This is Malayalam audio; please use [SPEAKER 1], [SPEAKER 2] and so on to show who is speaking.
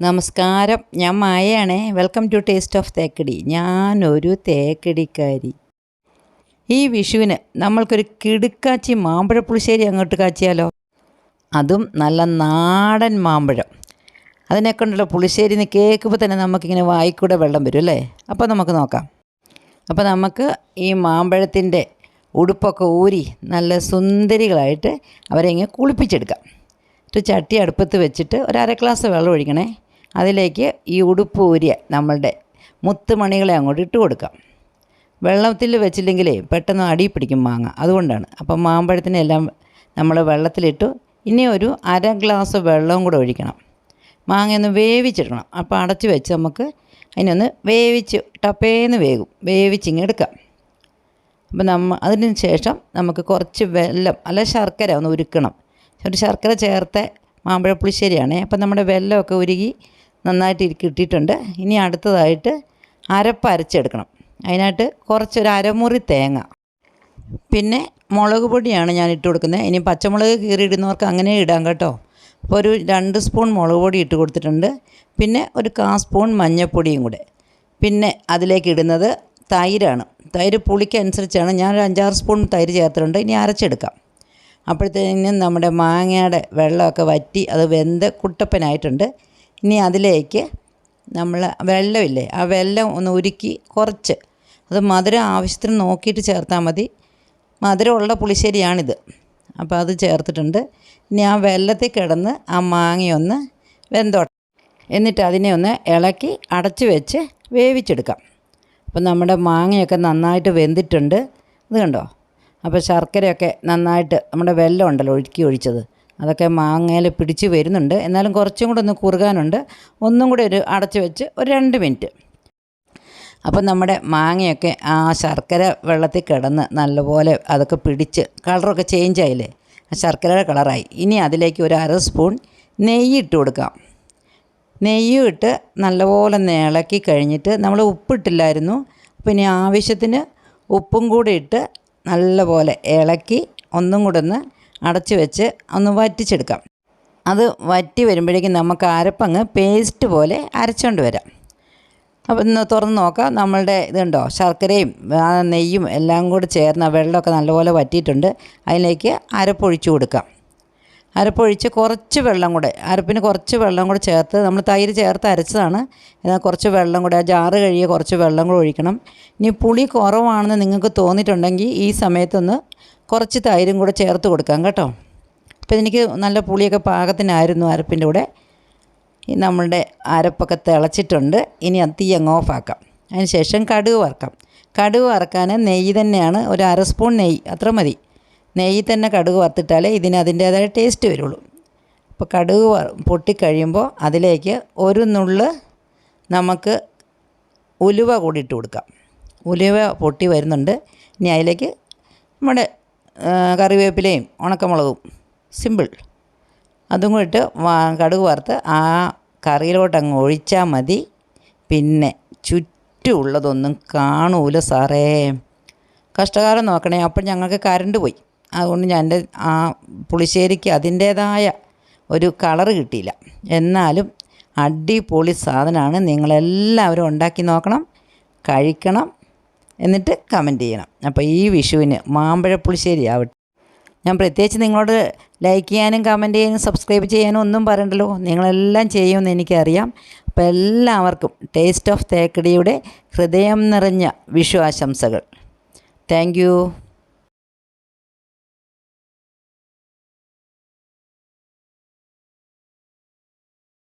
[SPEAKER 1] നമസ്കാരം. ഞാൻ മായയാണ്. Welcome to taste of Thekkady. ഞാനൊരു തേക്കടിക്കാരി. ഈ വിഷുവിന് നമ്മൾക്കൊരു കിടുക്കാച്ചി മാമ്പഴ പുളിശ്ശേരി അങ്ങോട്ട് കാച്ചിയാലോ? അതും നല്ല നാടൻ മാമ്പഴം. അതിനെ കൊണ്ടുള്ള പുളിശ്ശേരി എന്ന് കേൾക്കുമ്പോൾ തന്നെ നമുക്കിങ്ങനെ വായിക്കൂടെ വെള്ളം വരും അല്ലേ? അപ്പോൾ നമുക്ക് നോക്കാം. അപ്പോൾ നമുക്ക് ഈ മാമ്പഴത്തിന്റെ ഉടുപ്പൊക്കെ ഊരി നല്ല സുന്ദരികളായിട്ട് അവരെ ഇങ്ങനെ കുളിപ്പിച്ചെടുക്കാം. ഒരു ചട്ടി അടുപ്പത്ത് വെച്ചിട്ട് ഒരു അര ഗ്ലാസ് വെള്ളം ഒഴിക്കണേ. അതിലേക്ക് ഈ ഉടുപ്പ് ഊരിയ നമ്മളുടെ മുത്തുമണികളെ അങ്ങോട്ട് ഇട്ട് കൊടുക്കാം. വെള്ളത്തിൽ വെച്ചില്ലെങ്കിലേ പെട്ടെന്ന് അടി പിടിക്കും മാങ്ങ. അതുകൊണ്ടാണ്. അപ്പം മാമ്പഴത്തിനെല്ലാം നമ്മൾ വെള്ളത്തിലിട്ടു. ഇനി ഒരു അര ഗ്ലാസ് വെള്ളവും കൂടെ ഒഴിക്കണം. മാങ്ങയൊന്ന് വേവിച്ചിടണം. അപ്പോൾ അടച്ച് വെച്ച് നമുക്ക് അതിനൊന്ന് വേവിച്ച് ടപ്പേന്ന് വേകും വേവിച്ചിങ്ങ് എടുക്കാം. അപ്പം നമ്മ അതിന് ശേഷം നമുക്ക് കുറച്ച് വെല്ലം അല്ല ശർക്കര ഒന്ന് ഉരുക്കണം. ഒരു ശർക്കര ചേർത്ത മാമ്പഴ പുളിശ്ശേരിയാണ് അപ്പം നമ്മുടെ വെല്ലമൊക്കെ ഉരുകി നന്നായിട്ട് കിട്ടിയിട്ടുണ്ട്. ഇനി അടുത്തതായിട്ട് അരപ്പ് അരച്ചെടുക്കണം. അതിനായിട്ട് കുറച്ചൊരു അരമുറി തേങ്ങ. പിന്നെ മുളക് പൊടിയാണ് ഞാൻ ഇട്ട് കൊടുക്കുന്നത്. ഇനി പച്ചമുളക് കീറിയിടുന്നവർക്ക് അങ്ങനെ ഇടാം കേട്ടോ. അപ്പോൾ ഒരു രണ്ട് സ്പൂൺ മുളക് പൊടി ഇട്ട് കൊടുത്തിട്ടുണ്ട്. പിന്നെ ഒരു കാ സ്പൂൺ മഞ്ഞൾപ്പൊടിയും കൂടെ. പിന്നെ അതിലേക്ക് ഇടുന്നത് തൈരാണ്. തൈര് പുളിക്കനുസരിച്ചാണ്. ഞാൻ ഒരു അഞ്ചാറ് സ്പൂൺ തൈര് ചേർത്തിട്ടുണ്ട്. ഇനി അരച്ചെടുക്കാം. അപ്പോഴത്തേനും നമ്മുടെ മാങ്ങയുടെ വെള്ളമൊക്കെ വറ്റി അത് വെന്ത് കുട്ടപ്പനായിട്ടുണ്ട്. ഇനി അതിലേക്ക് നമ്മൾ വെള്ളമില്ലേ ആ വെള്ളം ഒന്ന് ഉരുക്കി കുറച്ച്. അത് മധുരം ആവശ്യത്തിന് നോക്കിയിട്ട് ചേർത്താൽ മതി. മധുരമുള്ള പുളിശ്ശേരിയാണിത്. അപ്പോൾ അത് ചേർത്തിട്ടുണ്ട്. ഇനി ആ വെള്ളത്തിൽ കിടന്ന് ആ മാങ്ങയൊന്ന് വെന്തോട്ടെ. എന്നിട്ട് അതിനെ ഒന്ന് ഇളക്കി അടച്ചു വെച്ച് വേവിച്ചെടുക്കാം. അപ്പോൾ നമ്മുടെ മാങ്ങയൊക്കെ നന്നായിട്ട് വെന്തിട്ടുണ്ട്. ഇത് കണ്ടോ? അപ്പോൾ ശർക്കരയൊക്കെ നന്നായിട്ട് നമ്മുടെ വെള്ളം ഉണ്ടല്ലോ ഒഴുക്കി ഒഴിച്ചത്. അതൊക്കെ മാങ്ങയിൽ പിടിച്ച് വരുന്നുണ്ട്. എന്നാലും കുറച്ചും കൂടെ ഒന്ന് കുറുകാനുണ്ട്. ഒന്നും കൂടെ ഒരു അടച്ച് വെച്ച് ഒരു രണ്ട് മിനിറ്റ്. അപ്പം നമ്മുടെ മാങ്ങയൊക്കെ ആ ശർക്കര വെള്ളത്തിൽ കിടന്ന് നല്ലപോലെ അതൊക്കെ പിടിച്ച് കളറൊക്കെ ചേഞ്ച് ആയില്ലേ? ആ ശർക്കരയുടെ കളറായി. ഇനി അതിലേക്ക് ഒരു അര സ്പൂൺ നെയ്യ് ഇട്ട് കൊടുക്കാം. നെയ്യും ഇട്ട് നല്ലപോലെ ഒന്ന് ഇളക്കി കഴിഞ്ഞിട്ട് നമ്മൾ ഉപ്പിട്ടില്ലായിരുന്നു അപ്പോൾ ഇനി ആവശ്യത്തിന് ഉപ്പും കൂടി ഇട്ട് നല്ലപോലെ ഇളക്കി ഒന്നും കൂടെ ഒന്ന് അടച്ച് വെച്ച് ഒന്ന് വറ്റിച്ചെടുക്കാം. അത് വറ്റി വരുമ്പോഴേക്കും നമുക്ക് അരപ്പങ്ങ് പേസ്റ്റ് പോലെ അരച്ചുകൊണ്ട് വരാം. അപ്പോൾ ഇന്ന് തുറന്ന് നോക്കാം. നമ്മളുടെ ഇതുണ്ടോ? ശർക്കരയും നെയ്യും എല്ലാം കൂടി ചേർന്ന വെള്ളമൊക്കെ നല്ലപോലെ വറ്റിയിട്ടുണ്ട്. അതിലേക്ക് അരപ്പൊഴിച്ചു കൊടുക്കാം. അരപ്പൊഴിച്ച് കുറച്ച് വെള്ളം കൂടെ അരപ്പിന് കുറച്ച് വെള്ളം കൂടെ ചേർത്ത് നമ്മൾ തൈര് ചേർത്ത് അരച്ചതാണ്. എന്നാൽ കുറച്ച് വെള്ളം കൂടെ ആ ജാറ് കഴുകിയ കുറച്ച് വെള്ളം കൂടെ ഒഴിക്കണം. ഇനി പുളി കുറവാണെന്ന് നിങ്ങൾക്ക് തോന്നിയിട്ടുണ്ടെങ്കിൽ ഈ സമയത്തൊന്ന് കുറച്ച് തൈരും കൂടെ ചേർത്ത് കൊടുക്കാം കേട്ടോ. അപ്പോൾ എനിക്ക് നല്ല പുളിയൊക്കെ പാകത്തിനായിരുന്നു അരപ്പിന്റെ കൂടെ. നമ്മളുടെ അരപ്പൊക്കെ തിളച്ചിട്ടുണ്ട്. ഇനി അത് തീ അങ്ങ് ഓഫാക്കാം. അതിന് ശേഷം കടുക് വറക്കാം. കടുക് വറക്കാൻ നെയ്യ് തന്നെയാണ് ഒരു അര സ്പൂൺ നെയ്യ് അത്ര മതി. നെയ്യ് തന്നെ കടുക് വറുത്തിട്ടാലേ ഇതിന് അതിന്റേതായ ടേസ്റ്റ് വരുള്ളൂ. അപ്പോൾ കടുക് പൊട്ടിക്കഴിയുമ്പോൾ അതിലേക്ക് ഒരു നുള്ള് നമുക്ക് ഉലുവ കൂടി ഇട്ട് കൊടുക്കാം. ഉലുവ പൊട്ടി വരുന്നുണ്ട്. ഇനി അതിലേക്ക് നമ്മുടെ കറിവേപ്പിലയും ഉണക്കമുളകും. സിമ്പിൾ അതും കൂടി ഇട്ട് കടുക് വറുത്ത് ആ കറിയിലോട്ട് അങ്ങ് ഒഴിച്ചാൽ മതി. പിന്നെ ചുറ്റുമുള്ളതൊന്നും കാണൂല സാറേ. കഷ്ടകാലം നോക്കണേ അപ്പോൾ ഞങ്ങൾക്ക് കരണ്ട് പോയി. അതുകൊണ്ട് ഞാൻ എന്റെ ആ പുളിശ്ശേരിക്ക് അതിന്റേതായ ഒരു കളറ് കിട്ടിയില്ല. എന്നാലും അടിപൊളി സാധനമാണ്. നിങ്ങളെല്ലാവരും ഉണ്ടാക്കി നോക്കണം കഴിക്കണം എന്നിട്ട് കമന്റ് ചെയ്യണം. അപ്പോൾ ഈ വിഷുവിന് മാമ്പഴ പുളിശ്ശേരി ആവട്ടെ. ഞാൻ പ്രത്യേകിച്ച് നിങ്ങളോട് ലൈക്ക് ചെയ്യാനും കമന്റ് ചെയ്യാനും സബ്സ്ക്രൈബ് ചെയ്യാനും ഒന്നും പറയണ്ടല്ലോ. നിങ്ങളെല്ലാം ചെയ്യുമെന്ന് എനിക്കറിയാം. അപ്പോൾ എല്ലാവർക്കും ടേസ്റ്റ് ഓഫ് തേക്കടിയുടെ ഹൃദയം നിറഞ്ഞ വിഷു ആശംസകൾ. താങ്ക്